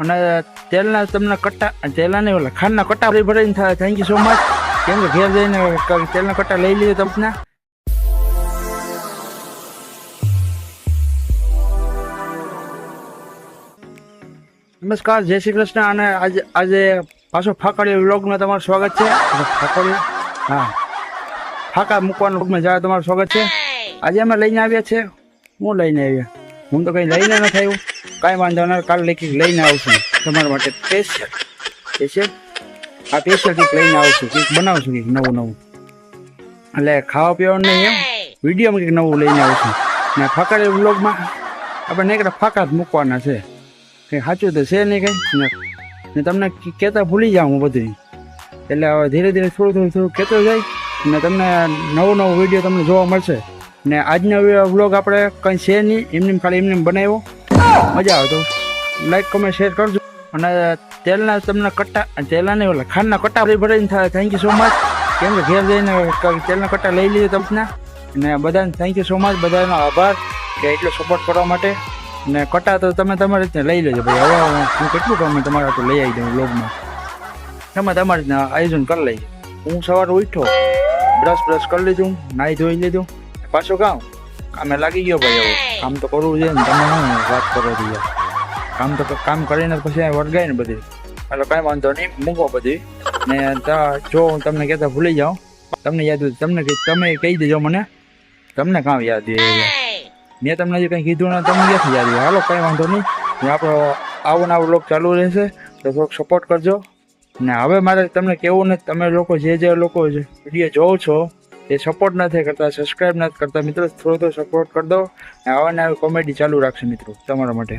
અને તેલના તમને કટ્ટા, તેલના નહીં, ઓલા ખાંડના કટ્ટા ભરી ભરીને થેન્ક યુ સો મચ કેમ કે ઘેર જઈને તેલના કટ્ટા લઈ લીધો તમને. નમસ્કાર, જય શ્રી કૃષ્ણ. અને આજે આજે પાછો ફાકડીયો વ્લોગમાં તમારું સ્વાગત છે. ફાકડીયો? હા. ફાકા મૂકવાનું વ્લોગમાં જાય તમારું સ્વાગત છે. આજે અમે લઈને આવ્યા છે. હું લઈને આવ્યા? હું તો કંઈ લઈને નથી આવ્યું કાંઈ વાંધો નહીં કાલે કંઈક લઈને આવશું તમારા માટે સ્પેશિયલ સ્પેશિયલ આ સ્પેશિયલ કંઈક લઈને આવશું કંઈક બનાવશું કંઈક નવું નવું. એટલે ખાવા પીવાનું નહીં એમ, વિડીયોમાં કંઈક નવું લઈને આવશું ને ફાકડી વ્લોગમાં આપણે નહીં ફાકા જ મૂકવાના છે. કંઈ સાચું તો છે નહીં કંઈ? ને ને તમને કહેતા ભૂલી જાઉં હું બધું એટલે હવે ધીરે ધીરે થોડું થોડું થોડું કહેતો જાય ને તમને નવો નવો વીડિયો તમને જોવા મળશે. ને આજનો વ્લોગ આપણે કંઈ છે નહીં એમને ખાલી એમને બનાવ્યો. મજા આવે તો લાઈક કમેન્ટ શેર કરજો. અને તેલના તમને કટ્ટા, તેલના નહીં ઓલા, ખાંડના કટ્ટા ભરી ભરીને થાય. થેન્ક યુ સો મચ કેમ કે ઘેર જઈને તેલના કટ્ટા લઈ લીધો તમને. અને બધાને થેન્ક યુ સો મચ બધાનો આભાર કે એટલો સપોર્ટ કરવા માટે. ને કટા તો તમે તમારી રીતે લઈ લેજો ભાઈ. હવે હું કેટલું કામ તમારા તો લઈ આવી દઉં બ્લોગમાં તમે તમારી રીતના આયોજન કરી લઈએ. હું સવારે ઉઠો બ્રશ બ્રશ કરી લીધું, નાહી ધોઈ લીધું. પાછું કામ કામે લાગી ગયો ભાઈ હવે. કામ તો કરવું છે ને તમે હું વાત કરો છો કામ તો કામ કરીને પછી અહીંયા વળગાય ને બધી. એટલે કાંઈ વાંધો નહીં મૂકો બધી ને જો હું તમને કહેતા ભૂલી જાઉં. તમને યાદ હોય તમને તમે કહી દેજો મને. તમને કામ યાદ મેં તમને હજી કંઈ કીધું ને તમને ક્યાંથી યાદ રહે હાલો કંઈ વાંધો નહીં. ને આપણો આવો નવો લોક ચાલુ રહેશે. તો થોડોક સપોર્ટ કરજો. ને હવે મારે તમને કેવું ને તમે લોકો જે જે લોકો વીડિયો જોવો છો એ સપોર્ટ નથી કરતા સબસ્ક્રાઇબ નથી કરતા મિત્રો, થોડો થોડો સપોર્ટ કરી દો. આવા ને આવી કોમેડી ચાલુ રાખશે મિત્રો તમારા માટે.